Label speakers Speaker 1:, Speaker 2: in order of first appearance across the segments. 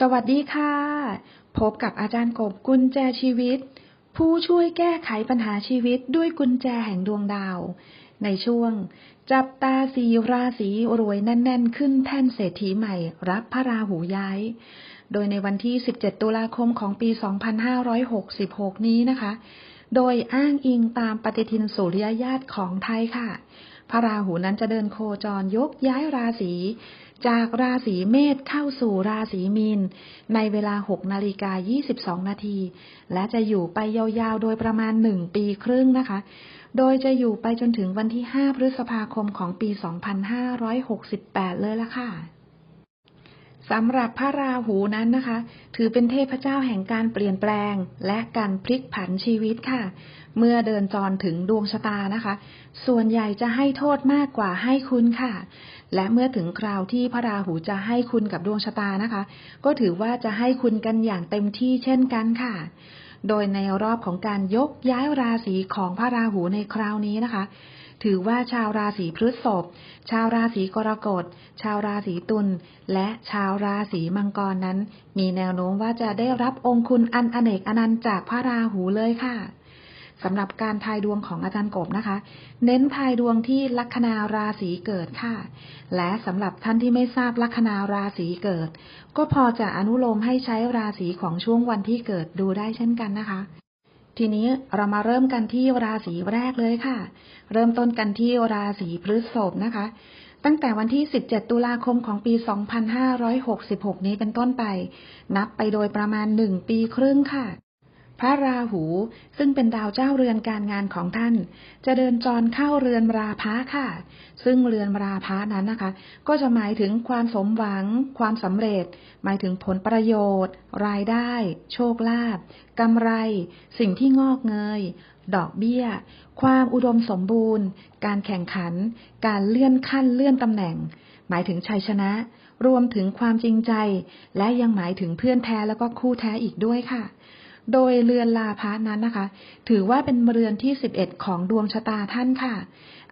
Speaker 1: สวัสดีค่ะ พบกับอาจารย์กบกุญแจชีวิต ผู้ช่วยแก้ไขปัญหาชีวิตด้วยกุญแจแห่งดวงดาว ในช่วง จับตาสีราศีรวยแน่น ๆ ขึ้นแท่นเศรษฐีใหม่ รับพระราหูย้าย โดยในวันที่ 17 ตุลาคมของปี 2566 นี้นะคะ โดยอ้างอิงตามปฏิทินสุริยญาติของไทยค่ะ พระราหูนั้นจะเดินโคจรยกย้ายราศี จากราศีเมษเข้าสู่ราศีมีน ในเวลา 6 นาฬิกา 22 นาที และจะอยู่ไปยาวๆ โดยประมาณ 1 ปีครึ่งนะคะ โดยจะอยู่ไปจนถึงวันที่ 5 พฤษภาคมของปี 2568 เลยละค่ะ สำหรับพระราหูนั้นนะคะ ถือเป็นเทพเจ้าแห่งการเปลี่ยนแปลง และการพลิกผันชีวิตค่ะ เมื่อเดินจรถึงดวงชะตานะคะ ส่วนใหญ่จะให้โทษมากกว่าให้คุณค่ะ และเมื่อถึงคราวที่พระราหูจะให้คุณกับดวงชะตานะคะ ก็ถือว่าจะให้คุณกันอย่างเต็มที่เช่นกันค่ะ โดยในรอบของการยกย้ายราศีของพระราหูในคราวนี้นะคะ ถือว่าชาวราศีพฤษภ ชาวราศีกรกฎ ชาวราศีตุล และชาวราศีมังกรนั้น มีแนวโน้มว่าจะได้รับองคุณอันอเนกอนันต์จากพระราหูเลยค่ะสำหรับการทายดวงของอาจารย์กบนะคะ เน้นทายดวงที่ลัคนาราศีเกิดค่ะ และสำหรับท่านที่ไม่ทราบลัคนาราศีเกิด ก็พอจะอนุโลมให้ใช้ราศีของช่วงวันที่เกิดดูได้เช่นกันนะคะ ทีนี้เรามาเริ่มกันที่ราศีแรกเลยค่ะ เริ่มต้นกันที่ราศีพฤษภนะคะ ตั้งแต่วันที่ 17 ตุลาคมของปี 2566 นี้เป็นต้นไป นับไปโดยประมาณ 1 ปีครึ่งค่ะ พระราหูซึ่งเป็นดาวเจ้าเรือนการงานของท่าน จะเดินจรเข้าเรือนราพะค่ะ ซึ่งเรือนราพะนั้นนะคะ ก็จะหมายถึงความสมหวัง ความสำเร็จ หมายถึงผลประโยชน์ รายได้ โชคลาภกำไร สิ่งที่งอกเงย ดอกเบี้ย ความอุดมสมบูรณ์ การแข่งขัน การเลื่อนขั้นเลื่อนตำแหน่ง หมายถึงชัยชนะ รวมถึงความจริงใจ และยังหมายถึงเพื่อนแท้แล้วก็คู่แท้อีกด้วยค่ะ โดยเรือนลาภะนั้นนะคะ ถือว่าเป็นเรือนที่สิบเอ็ดของดวงชะตาท่านค่ะ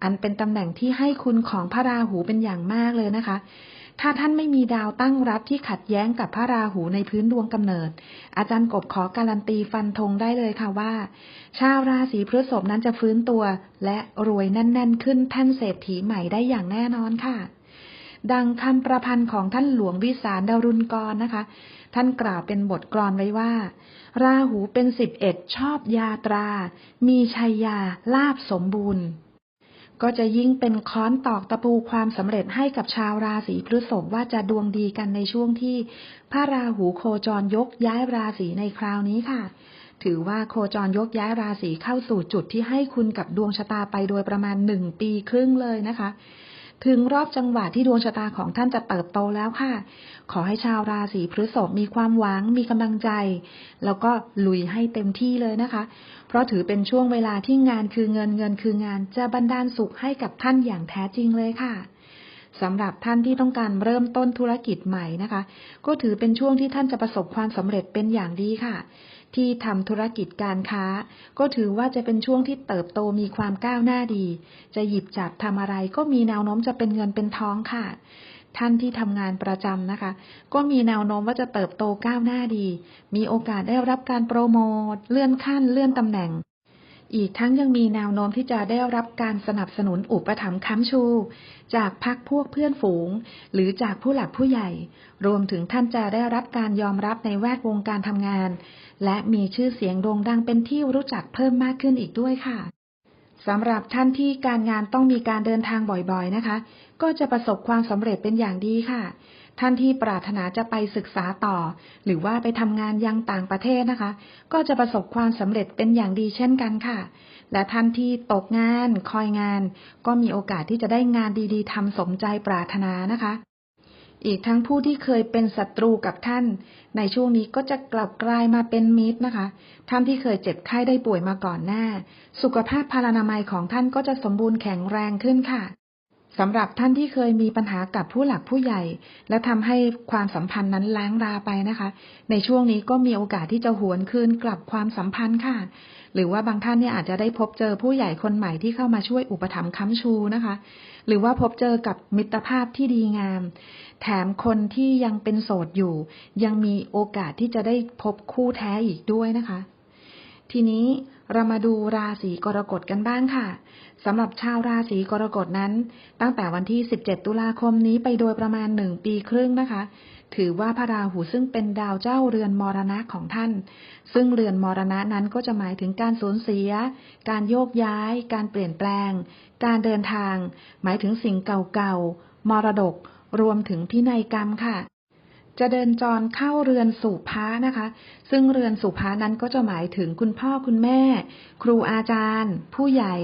Speaker 1: อันเป็นตำแหน่งที่ให้คุณของพระราหูเป็นอย่างมากเลยนะคะ ถ้าท่านไม่มีดาวตั้งรับที่ขัดแย้งกับพระราหูในพื้นดวงกำเนิด อาจารย์กบขอการันตีฟันธงได้เลยค่ะว่า ชาวราศีพฤษภนั้นจะฟื้นตัว และรวยแน่น ๆ ขึ้นแท่นเศรษฐีใหม่ได้อย่างแน่นอนค่ะ ดังคำประพันธ์ของท่านหลวงวิสารดารุณกรนะคะ ท่านกล่าวเป็นบทกลอนไว้ว่า ราหูเป็นสิบเอ็ดชอบยาตรา มีชัยยาลาบสมบูรณ์ ก็จะยิ่งเป็นค้อนตอกตะปูความสำเร็จให้กับชาวราศีพฤษภว่าจะดวงดีกันในช่วงที่ พระราหูโคจรยกย้ายราศีในคราวนี้ค่ะถือว่าโคจรยกย้ายราศีเข้าสู่จุดที่ให้คุณกับดวงชะตาไปโดยประมาณหนึ่งปีครึ่งเลยนะคะ ถึงรอบจังหวะที่ดวงชะตาของท่านจะเติบโตแล้วค่ะ ขอให้ชาวราศีพฤษภมีความหวัง มีกำลังใจ แล้วก็ลุยให้เต็มที่เลยนะคะ เพราะถือเป็นช่วงเวลาที่งานคือเงินเงินคืองานจะบันดาลสุขให้กับท่านอย่างแท้จริงเลยค่ะสำหรับท่านที่ต้องการเริ่มต้นธุรกิจใหม่นะคะ ก็ถือเป็นช่วงที่ท่านจะประสบความสำเร็จเป็นอย่างดีค่ะ ที่ทำธุรกิจการค้า ก็ถือว่าจะเป็นช่วงที่เติบโตมีความก้าวหน้าดี จะหยิบจับทำอะไรก็มีแนวโน้มจะเป็นเงินเป็นทองค่ะ ท่านที่ทำงานประจำนะคะ ก็มีแนวโน้มว่าจะเติบโตก้าวหน้าดี มีโอกาสได้รับการโปรโมทเลื่อนขั้นเลื่อนตำแหน่ง อีกทั้งยังมีแนวโน้มที่จะได้รับการสนับสนุนอุปถัมภ์ค้ำชู จากพักพวกเพื่อนฝูง หรือจากผู้หลักผู้ใหญ่ รวมถึงท่านจะได้รับการยอมรับในแวดวงการทำงาน และมีชื่อเสียงโด่งดังเป็นที่รู้จักเพิ่มมากขึ้นอีกด้วยค่ะสำหรับท่านที่การงานต้องมีการเดินทางบ่อยๆนะคะ ก็จะประสบความสำเร็จเป็นอย่างดีค่ะ ท่านที่ปรารถนาจะไปศึกษาต่อ หรือว่าไปทำงานยังต่างประเทศนะคะ ก็จะประสบความสำเร็จเป็นอย่างดีเช่นกันค่ะ และท่านที่ตกงานคอยงาน ก็มีโอกาสที่จะได้งานดีๆทำสมใจปรารถนานะคะ อีกทั้งผู้ที่เคยเป็นศัตรูกับท่าน ในช่วงนี้ก็จะกลับกลายมาเป็นมิตรนะคะ ท่านที่เคยเจ็บไข้ได้ป่วยมาก่อนหน้า สุขภาพพารานามัยของท่านก็จะสมบูรณ์แข็งแรงขึ้นค่ะ สำหรับท่านที่เคยมีปัญหากับผู้หลักผู้ใหญ่ และทำให้ความสัมพันธ์นั้นล้างราไปนะคะ ในช่วงนี้ก็มีโอกาสที่จะหวนคืนกลับความสัมพันธ์ค่ะ หรือว่าบางท่านเนี่ยอาจจะได้พบเจอผู้ใหญ่คนใหม่ที่เข้ามาช่วยอุปถัมภ์ค้ำชูนะคะ หรือว่าพบเจอกับมิตรภาพที่ดีงาม แถมคนที่ยังเป็นโสดอยู่ ยังมีโอกาสที่จะได้พบคู่แท้อีกด้วยนะคะ ทีนี้ เรามาดูราศีกรกฎกันบ้างค่ะสำหรับชาวราศีกรกฎนั้น ตั้งแต่วันที่ 17 ตุลาคมนี้ไปโดยประมาณหนึ่งปีครึ่งนะคะ ถือว่าพระราหูซึ่งเป็นดาวเจ้าเรือนมรณะของท่าน ซึ่งเรือนมรณะนั้นก็จะหมายถึงการสูญเสีย การโยกย้าย การเปลี่ยนแปลง การเดินทาง หมายถึงสิ่งเก่าๆมรดก รวมถึงพินัยกรรมค่ะ จะเดินจรเข้าเรือนสู่พระนะคะ ซึ่งเรือนสู่พระนั้นก็จะหมายถึงคุณพ่อคุณแม่ ครูอาจารย์ ผู้ใหญ่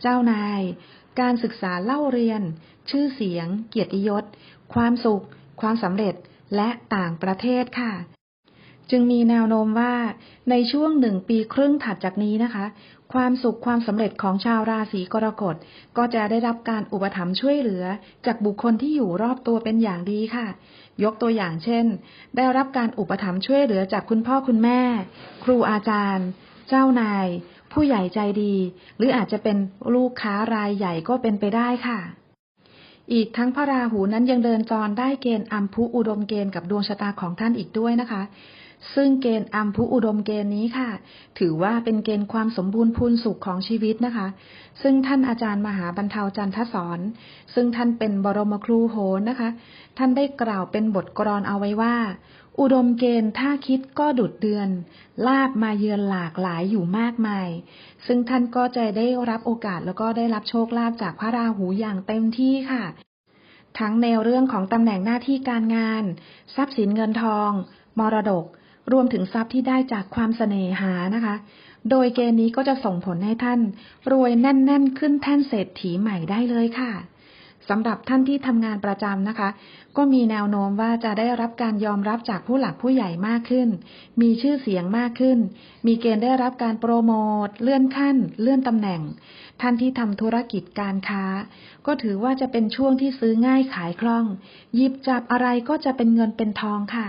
Speaker 1: เจ้านาย การศึกษาเล่าเรียน ชื่อเสียง เกียรติยศ ความสุข ความสำเร็จและต่างประเทศค่ะ จึงมีแนวโน้มว่าในช่วงหนึ่งปีครึ่งถัดจากนี้นะคะ ความสุขความสำเร็จของชาวราศีกรกฎก็จะได้รับการอุปถัมภ์ช่วยเหลือ จากบุคคลที่อยู่รอบตัวเป็นอย่างดีค่ะ ยกตัวอย่างเช่น ได้รับการอุปถัมภ์ช่วยเหลือจากคุณพ่อคุณแม่ ครูอาจารย์ เจ้านาย ผู้ใหญ่ใจดี หรืออาจจะเป็นลูกค้ารายใหญ่ก็เป็นไปได้ค่ะอีกทั้งพระราหูนั้นยังเดินจรได้เกณฑ์อัมพุอุดมเกณฑ์กับดวงชะตาของท่านอีกด้วยนะคะ ซึ่งเกณฑ์อัมพุอุดมเกณฑ์นี้ค่ะ ถือว่าเป็นเกณฑ์ความสมบูรณ์พูนสุขของชีวิตนะคะ ซึ่งท่านอาจารย์มหาบรรเทาจันทสอนซึ่งท่านเป็นบรมครูโหนนะคะ ท่านได้กล่าวเป็นบทกรอนเอาไว้ว่า อุดมเกณฑ์ถ้าคิดก็ดุดเดือน ลาบมาเยือนหลากหลายอยู่มากมาย ซึ่งท่านก็จะได้รับโอกาสแล้วก็ได้รับโชคลาภจากพระราหูอย่างเต็มที่ค่ะทั้งแนวเรื่องของตำแหน่งหน้าที่การงาน ทรัพย์สินเงินทอง มรดก รวมถึงทรัพย์ที่ได้จากความเสน่หานะคะ โดยเกณฑ์นี้ก็จะส่งผลให้ท่าน รวยแน่น ๆ ขึ้นแท่นเศรษฐีใหม่ได้เลยค่ะสำหรับท่านที่ทำงานประจำนะคะ ก็มีแนวโน้มว่าจะได้รับการยอมรับจากผู้หลักผู้ใหญ่มากขึ้น มีชื่อเสียงมากขึ้น มีเกณฑ์ได้รับการโปรโมท เลื่อนขั้น เลื่อนตำแหน่ง ท่านที่ทำธุรกิจการค้า ก็ถือว่าจะเป็นช่วงที่ซื้อง่ายขายคล่อง หยิบจับอะไรก็จะเป็นเงินเป็นทองค่ะ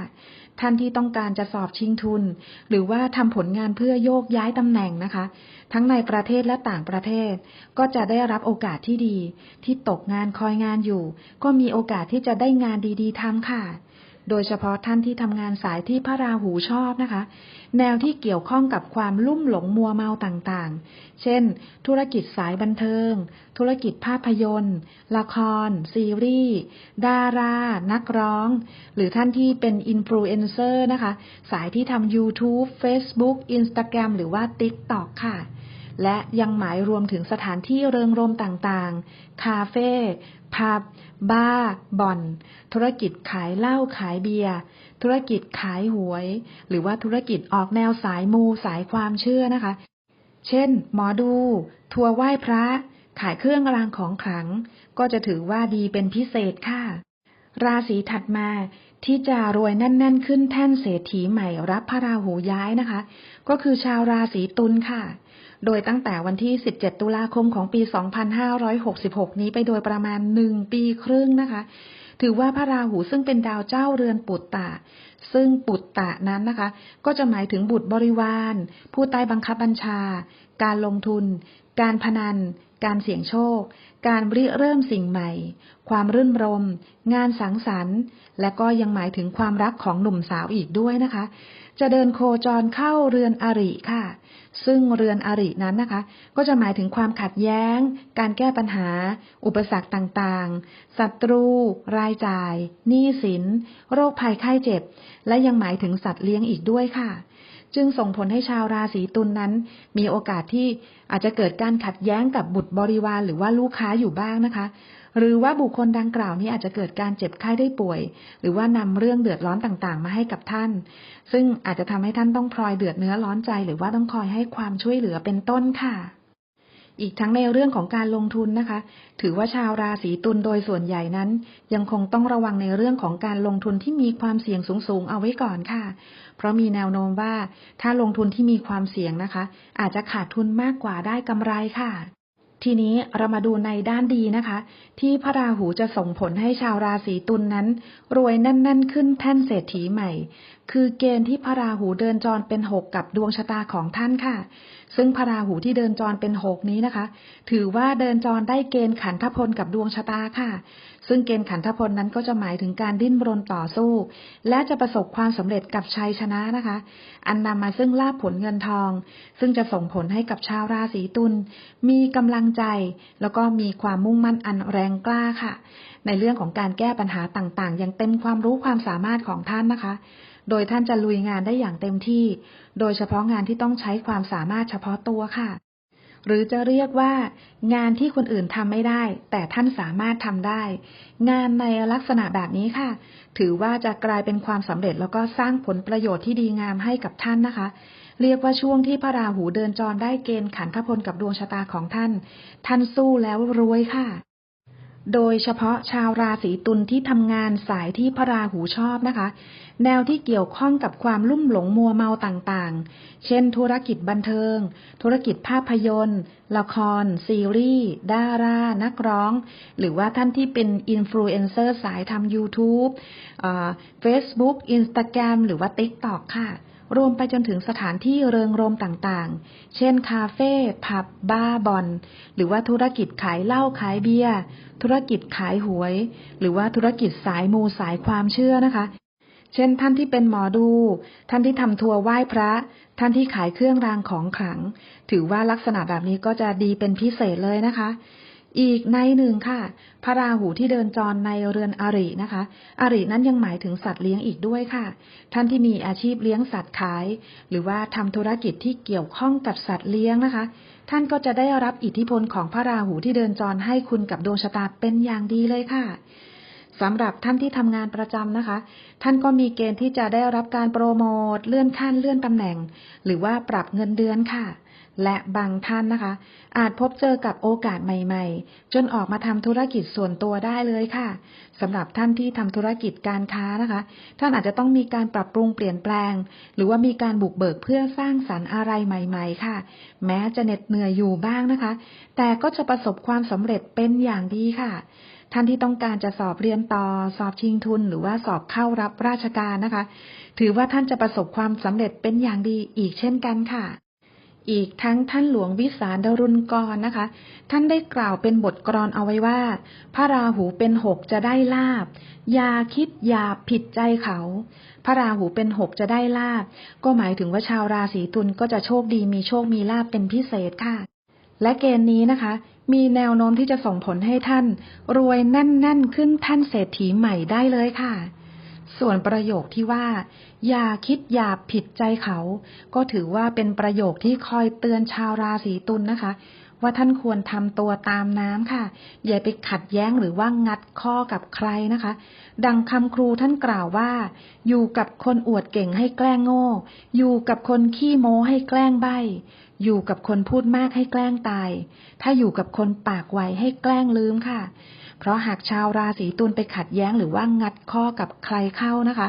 Speaker 1: ท่านที่ต้องการจะสอบชิงทุน หรือว่าทำผลงานเพื่อโยกย้ายตำแหน่งนะคะ ทั้งในประเทศและต่างประเทศ ก็จะได้รับโอกาสที่ดี ที่ตกงานคอยงานอยู่ ก็มีโอกาสที่จะได้งานดี ๆทำค่ะ โดยเฉพาะท่านที่ทำงานสายที่พระราหูชอบนะคะ แนวที่เกี่ยวข้องกับความลุ่มหลงมัวเมาต่างๆ เช่น ธุรกิจสายบันเทิง ธุรกิจภาพยนตร์ ละคร ซีรีส์ดารา นักร้อง หรือท่านที่เป็นอินฟลูเอนเซอร์นะคะ สายที่ทำ YouTube Facebook Instagram หรือว่า TikTok ค่ะและยังหมายรวมถึงสถานที่เริงรมต่างๆ คาเฟ่ พับบาร์บ่อน ธุรกิจขายเหล้าขายเบียร์ ธุรกิจขายหวย หรือว่าธุรกิจออกแนวสายมูสายความเชื่อนะคะ เช่น หมอดู ทัวร์ไหว้พระ ขายเครื่องรางของขลัง ก็จะถือว่าดีเป็นพิเศษค่ะ ราศีถัดมาที่จะรวยแน่น ๆ ขึ้นแท่นเศรษฐีใหม่รับพระราหูย้ายนะคะ ก็คือชาวราศีตุลค่ะ โดยตั้งแต่วันที่ 17 ตุลาคมของปี 2566 นี้ไปโดยประมาณ 1 ปีครึ่งนะคะ ถือว่าพระราหูซึ่งเป็นดาวเจ้าเรือนปุตตะ ซึ่งปุตตะนั้นนะคะ ก็จะหมายถึงบุตรบริวาร ผู้ใต้บังคับบัญชา การลงทุน การพนัน การเสี่ยงโชค การริเริ่มสิ่งใหม่ ความรื่นรม งานสังสรรค์ และก็ยังหมายถึงความรักของหนุ่มสาวอีกด้วยนะคะ จะเดินโคจรเข้าเรือนอริค่ะ ซึ่งเรือนอรินั้นนะคะ ก็จะหมายถึงความขัดแย้ง การแก้ปัญหา อุปสรรคต่างๆ ศัตรู รายจ่าย หนี้สิน โรคภัยไข้เจ็บ และยังหมายถึงสัตว์เลี้ยงอีกด้วยค่ะ จึงส่งผลให้ชาวราศีตุลนนั้น มีโอกาสที่อาจจะเกิดการขัดแย้งกับบุตรบริวารหรือว่าลูกค้าอยู่บ้างนะคะ หรือว่าบุคคลดังกล่าวนี้อาจจะเกิดการเจ็บไข้ได้ป่วย หรือว่านำเรื่องเดือดร้อนต่างๆ มาให้กับท่าน ซึ่งอาจจะทำให้ท่านต้องพลอยเดือดเนื้อร้อนใจ หรือว่าต้องคอยให้ความช่วยเหลือเป็นต้นค่ะ อีกทั้งในเรื่องของการลงทุนนะคะ ถือว่าชาวราศีตุลโดยส่วนใหญ่นั้น ยังคงต้องระวังในเรื่องของการลงทุนที่มีความเสี่ยงสูงๆเอาไว้ก่อนค่ะ เพราะมีแนวโน้มว่าถ้าลงทุนที่มีความเสี่ยงนะคะ อาจจะขาดทุนมากกว่าได้กำไรค่ะ ทีนี้เรามาดูในด้านดีนะคะ ที่พระราหูจะส่งผลให้ชาวราศีตุลนนั้น รวยแน่น ๆ ขึ้นแท่นเศรษฐีใหม่ คือเกณฑ์ที่พระราหูเดินจรเป็นหกกับดวงชะตาของท่านค่ะ ซึ่งพระราหูที่เดินจรเป็นหกนี้นะคะ ถือว่าเดินจรได้เกณฑ์ขันธพลกับดวงชะตาค่ะ ซึ่งเกณฑ์ขันธพลนั้นก็จะหมายถึงการดิ้นรนต่อสู้ และจะประสบความสำเร็จกับชัยชนะนะคะ อันนำมาซึ่งลาภผลเงินทอง ซึ่งจะส่งผลให้กับชาวราศีตุลมีกำลังใจ แล้วก็มีความมุ่งมั่นอันแรงกล้าค่ะ ในเรื่องของการแก้ปัญหาต่างๆ อย่างเต็มความรู้ความสามารถของท่านนะคะ โดยท่านจะลุยงานได้อย่างเต็มที่ โดยเฉพาะงานที่ต้องใช้ความสามารถเฉพาะตัวค่ะ หรือจะเรียกว่า งานที่คนอื่นทำไม่ได้ แต่ท่านสามารถทำได้ งานในลักษณะแบบนี้ค่ะ ถือว่าจะกลายเป็นความสำเร็จแล้วก็สร้างผลประโยชน์ที่ดีงามให้กับท่านนะคะเรียกว่าช่วงที่พระราหูเดินจรได้เกณฑ์ขันธพลกับดวงชะตาของท่าน ท่านสู้แล้วรวยค่ะ โดยเฉพาะชาวราศีตุลที่ทำงานสายที่พระราหูชอบนะคะ แนวที่เกี่ยวข้องกับความลุ่มหลงมัวเมาต่างๆ เช่น ธุรกิจบันเทิง ธุรกิจภาพยนตร์ ละคร ซีรีส์ดารา นักร้อง หรือว่าท่านที่เป็นอินฟลูเอนเซอร์สายทำ YouTube เฟซบุ๊กอินสตาแกรมหรือว่า TikTok ค่ะ รวมไปจนถึงสถานที่เริงรมต่างๆ เช่น คาเฟ่ ผับ บาร์บอน หรือว่าธุรกิจขายเหล้าขายเบียร์ ธุรกิจขายหวย หรือว่าธุรกิจสายมูสายความเชื่อนะคะ เช่น ท่านที่เป็นหมอดู ท่านที่ทำทัวร์ไหว้พระ ท่านที่ขายเครื่องรางของขลัง ถือว่าลักษณะแบบนี้ก็จะดีเป็นพิเศษเลยนะคะ อีกในหนึ่งค่ะ พระราหูที่เดินจรในเรือนอรินะคะ อรินั้นยังหมายถึงสัตว์เลี้ยงอีกด้วยค่ะ ท่านที่มีอาชีพเลี้ยงสัตว์ขาย หรือว่าทำธุรกิจที่เกี่ยวข้องกับสัตว์เลี้ยงนะคะ ท่านก็จะได้รับอิทธิพลของพระราหูที่เดินจรให้คุณกับดวงชะตาเป็นอย่างดีเลยค่ะสำหรับท่านที่ทำงานประจำนะคะ ท่านก็มีเกณฑ์ที่จะได้รับการโปรโมทเลื่อนขั้นเลื่อนตำแหน่ง หรือว่าปรับเงินเดือนค่ะ และบางท่านนะคะ อาจพบเจอกับโอกาสใหม่ๆ จนออกมาทำธุรกิจส่วนตัวได้เลยค่ะสำหรับท่านที่ทำธุรกิจการค้านะคะ ท่านอาจจะต้องมีการปรับปรุงเปลี่ยนแปลง หรือว่ามีการบุกเบิกเพื่อสร้างสรรค์อะไรใหม่ ๆ ค่ะ แม้จะเหน็ดเหนื่อยอยู่บ้างนะคะ แต่ก็จะประสบความสำเร็จเป็นอย่างดีค่ะท่านที่ต้องการจะสอบเรียนต่อ สอบชิงทุน หรือว่าสอบเข้ารับราชการนะคะ ถือว่าท่านจะประสบความสำเร็จเป็นอย่างดีอีกเช่นกันค่ะ อีกทั้งท่านหลวงวิสารดรุณกรนะคะ ท่านได้กล่าวเป็นบทกลอนเอาไว้ว่า พระราหูเป็นหกจะได้ลาบอย่าคิดอย่าผิดใจเขา พระราหูเป็นหกจะได้ลาบก็หมายถึงว่าชาวราศีตุลก็จะโชคดีมีโชคมีลาบเป็นพิเศษค่ะ และเกณฑ์นี้นะคะ มีแนวโน้มที่จะส่งผลให้ท่าน รวยแน่นๆขึ้นท่านเศรษฐีใหม่ได้เลยค่ะ ส่วนประโยคที่ว่า อย่าคิดอย่าผิดใจเขา ก็ถือว่าเป็นประโยคที่คอยเตือนชาวราศีตุลนะคะ ว่าท่านควรทำตัวตามน้ำค่ะ อย่าไปขัดแย้งหรือว่างัดข้อกับใครนะคะ ดังคำครูท่านกล่าวว่า อยู่กับคนอวดเก่งให้แกล้งโง่ อยู่กับคนขี้โม้ให้แกล้งใบอยู่กับคนพูดมากให้แกล้งตาย ถ้าอยู่กับคนปากไวให้แกล้งลืมค่ะ เพราะหากชาวราศีตุลไปขัดแย้งหรือว่างัดข้อกับใครเข้านะคะ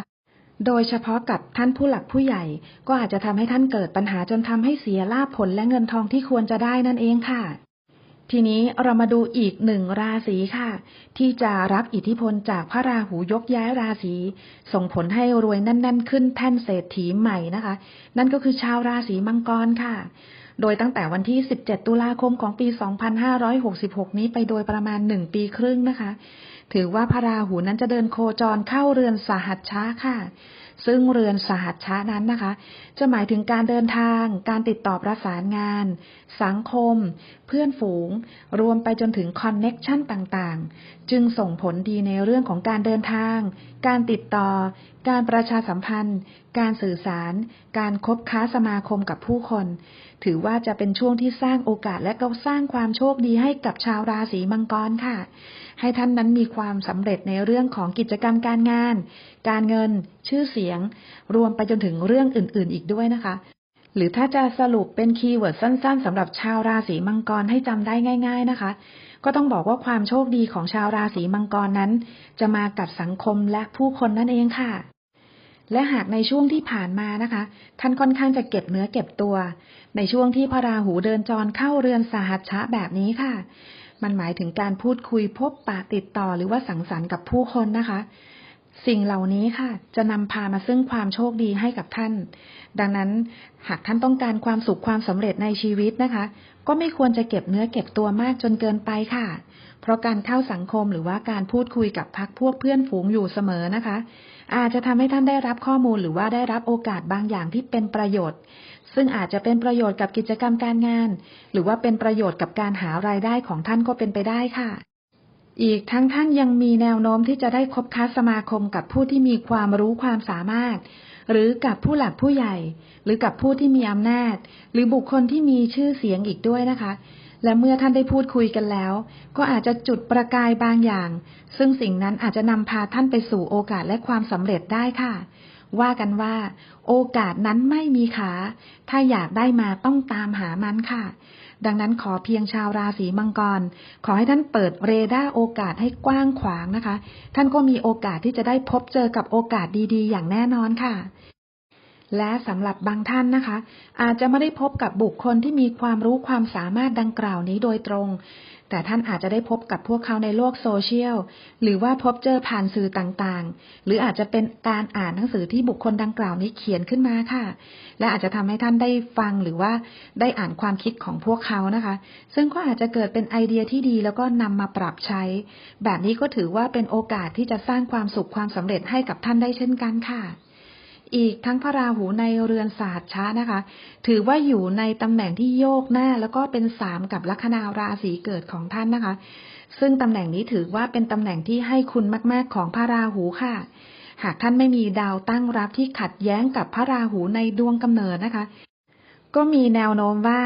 Speaker 1: โดยเฉพาะกับท่านผู้หลักผู้ใหญ่ ก็อาจจะทำให้ท่านเกิดปัญหาจนทำให้เสียลาภผลและเงินทองที่ควรจะได้นั่นเองค่ะ ทีนี้เรามาดูอีกหนึ่งราศีค่ะ ที่จะรับอิทธิพลจากพระราหูยกย้ายราศี ส่งผลให้รวยแน่น ๆ ขึ้นแท่นเศรษฐีใหม่นะคะ นั่นก็คือชาวราศีมังกรค่ะ โดยตั้งแต่วันที่ 17 ตุลาคมของปี 2566 นี้ไปโดยประมาณ 1 ปีครึ่งนะคะ ถือว่าพระราหูนั้นจะเดินโคจรเข้าเรือนสหัสช้าค่ะ ซึ่งเรือนสหัสช้านั้นนะคะ จะหมายถึงการเดินทาง การติดต่อประสานงาน สังคม พื่อนฝูง รวมไปจนถึงคอนเน็กชันต่างๆ จึงส่งผลดีในเรื่องของการเดินทาง การติดต่อ การประชาสัมพันธ์ การสื่อสาร การคบค้าสมาคมกับผู้คน ถือว่าจะเป็นช่วงที่สร้างโอกาสและก็สร้างความโชคดีให้กับชาวราศีมังกรค่ะ ให้ท่านนั้นมีความสำเร็จในเรื่องของกิจกรรมการงาน การเงิน ชื่อเสียง รวมไปจนถึงเรื่องอื่น ๆ อีกด้วยนะคะ หรือถ้าจะสรุปเป็นคีย์เวิร์ดสั้นๆสำหรับชาวราศีมังกรให้จำได้ง่าย ๆนะคะ ก็ต้องบอกว่าความโชคดีของชาวราศีมังกรนั้น จะมากับสังคมและผู้คนนั่นเองค่ะ และหากในช่วงที่ผ่านมานะคะ ท่านค่อนข้างจะเก็บเนื้อเก็บตัว ในช่วงที่พระราหูเดินจรเข้าเรือนสหัชชะแบบนี้ค่ะ มันหมายถึงการพูดคุยพบปะติดต่อหรือว่าสังสรรค์กับผู้คนนะคะ สิ่งเหล่านี้ค่ะ จะนำพามาซึ่งความโชคดีให้กับท่าน ดังนั้นหากท่านต้องการความสุขความสำเร็จในชีวิตนะคะ ก็ไม่ควรจะเก็บเนื้อเก็บตัวมากจนเกินไปค่ะ เพราะการเข้าสังคมหรือว่าการพูดคุยกับพักพวกเพื่อนฝูงอยู่เสมอนะคะ อาจจะทำให้ท่านได้รับข้อมูลหรือว่าได้รับโอกาสบางอย่างที่เป็นประโยชน์ ซึ่งอาจจะเป็นประโยชน์กับกิจกรรมการงาน หรือว่าเป็นประโยชน์กับการหารายได้ของท่านก็เป็นไปได้ค่ะ อีกทั้งท่านยังมีแนวโน้มที่จะได้คบค้าสมาคมกับผู้ที่มีความรู้ความสามารถ หรือกับผู้หลักผู้ใหญ่ หรือกับผู้ที่มีอำนาจ หรือบุคคลที่มีชื่อเสียงอีกด้วยนะคะ และเมื่อท่านได้พูดคุยกันแล้ว ก็อาจจะจุดประกายบางอย่าง ซึ่งสิ่งนั้นอาจจะนำพาท่านไปสู่โอกาสและความสำเร็จได้ค่ะ ว่ากันว่า โอกาสนั้นไม่มีขา ถ้าอยากได้มาต้องตามหามันค่ะ ดังนั้นขอเพียงชาวราศีมังกร ขอให้ท่านเปิดเรดาร์โอกาสให้กว้างขวางนะคะ ท่านก็มีโอกาสที่จะได้พบเจอกับโอกาสดีๆ อย่างแน่นอนค่ะ และสำหรับบางท่านนะคะ อาจจะไม่ได้พบกับบุคคลที่มีความรู้ความสามารถดังกล่าวนี้โดยตรง แต่ท่านอาจจะได้พบกับพวกเขาในโลกโซเชียล หรือว่าพบเจอผ่านสื่อต่างๆ หรืออาจจะเป็นการอ่านหนังสือที่บุคคลดังกล่าวนี้เขียนขึ้นมาค่ะ และอาจจะทำให้ท่านได้ฟังหรือว่าได้อ่านความคิดของพวกเขานะคะ ซึ่งก็อาจจะเกิดเป็นไอเดียที่ดีแล้วก็นำมาปรับใช้ แบบนี้ก็ถือว่าเป็นโอกาสที่จะสร้างความสุขความสำเร็จให้กับท่านได้เช่นกันค่ะ อีกทั้งพระราหูในเรือนศาสตร์ช้านะคะ ถือว่าอยู่ในตำแหน่งที่โยกหน้า แล้วก็เป็นสามกับลัคนาราศีเกิดของท่านนะคะ ซึ่งตำแหน่งนี้ถือว่าเป็นตำแหน่งที่ให้คุณมากๆของพระราหูค่ะ หากท่านไม่มีดาวตั้งรับที่ขัดแย้งกับพระราหูในดวงกำเนิดนะคะ ก็มีแนวโน้มว่า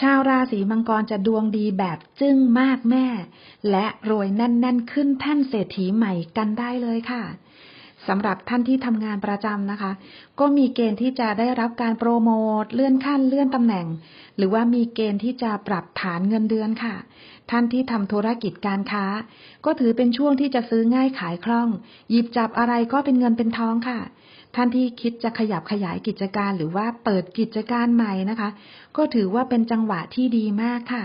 Speaker 1: ชาวราศีมังกรจะดวงดีแบบจึ้งมากแม่ และรวยแน่นๆขึ้นแท่นเศรษฐีใหม่กันได้เลยค่ะ สำหรับท่านที่ทำงานประจำนะคะ ก็มีเกณฑ์ที่จะได้รับการโปรโมทเลื่อนขั้นเลื่อนตำแหน่ง หรือว่ามีเกณฑ์ที่จะปรับฐานเงินเดือนค่ะ ท่านที่ทำธุรกิจการค้า ก็ถือเป็นช่วงที่จะซื้อง่ายขายคล่อง หยิบจับอะไรก็เป็นเงินเป็นทองค่ะ ท่านที่คิดจะขยับขยายกิจการหรือว่าเปิดกิจการใหม่นะคะ ก็ถือว่าเป็นจังหวะที่ดีมากค่ะ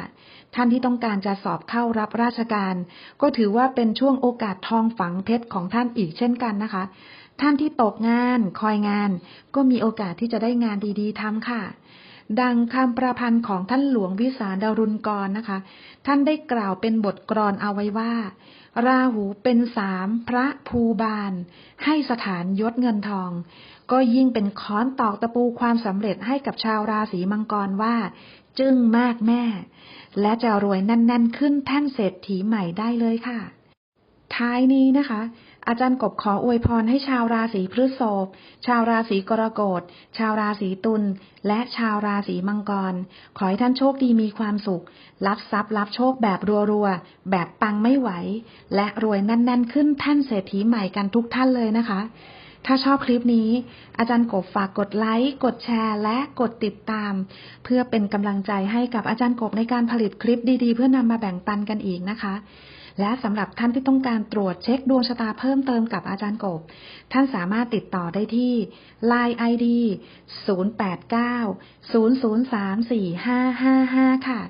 Speaker 1: ท่านที่ต้องการจะสอบเข้ารับราชการ ก็ถือว่าเป็นช่วงโอกาสทองฝังเพชรของท่านอีกเช่นกันนะคะ ท่านที่ตกงาน คอยงาน ก็มีโอกาสที่จะได้งานดี ๆทำค่ะ ดังคำประพันธ์ของท่านหลวงวิสารดารุณกรนะคะ ท่านได้กล่าวเป็นบทกลอนเอาไว้ว่า ราหูเป็นสามพระภูบาล ให้สถานยศเงินทอง ก็ยิ่งเป็นค้อนตอกตะปูความสำเร็จให้กับชาวราศีมังกรว่า จึ้งมากแม่ และจะรวยแน่น ๆ ขึ้นแท่นเศรษฐีใหม่ได้เลยค่ะ ท้ายนี้นะคะ อาจารย์กบขออวยพรให้ชาวราศีพฤษภ ชาวราศีกรกฎ ชาวราศีตุล และชาวราศีมังกร ขอให้ท่านโชคดีมีความสุข รับทรัพย์รับโชคแบบรัวๆ แบบปังไม่ไหว และรวยแน่นๆ ขึ้นท่านเศรษฐีใหม่กันทุกท่านเลยนะคะ ถ้าชอบคลิปนี้ อาจารย์กบฝากกดไลค์ กดแชร์ และกดติดตาม เพื่อเป็นกำลังใจให้กับอาจารย์กบในการผลิตคลิปดีๆ เพื่อนำมาแบ่งปันกันอีกนะคะ และสำหรับท่านที่ต้องการตรวจเช็คดวงชะตาเพิ่มเติมกับอาจารย์กบ ท่านสามารถติดต่อได้ที่ Line ID 0890034555 ค่ะ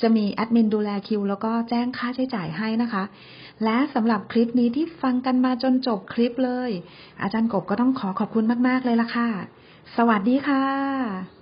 Speaker 1: จะมีแอดมินดูแลคิว แล้วก็แจ้งค่าใช้จ่ายให้นะคะ และสำหรับคลิปนี้ที่ฟังกันมาจนจบคลิปเลย อาจารย์กบก็ต้องขอขอบคุณมาก ๆ เลยล่ะค่ะ สวัสดีค่ะ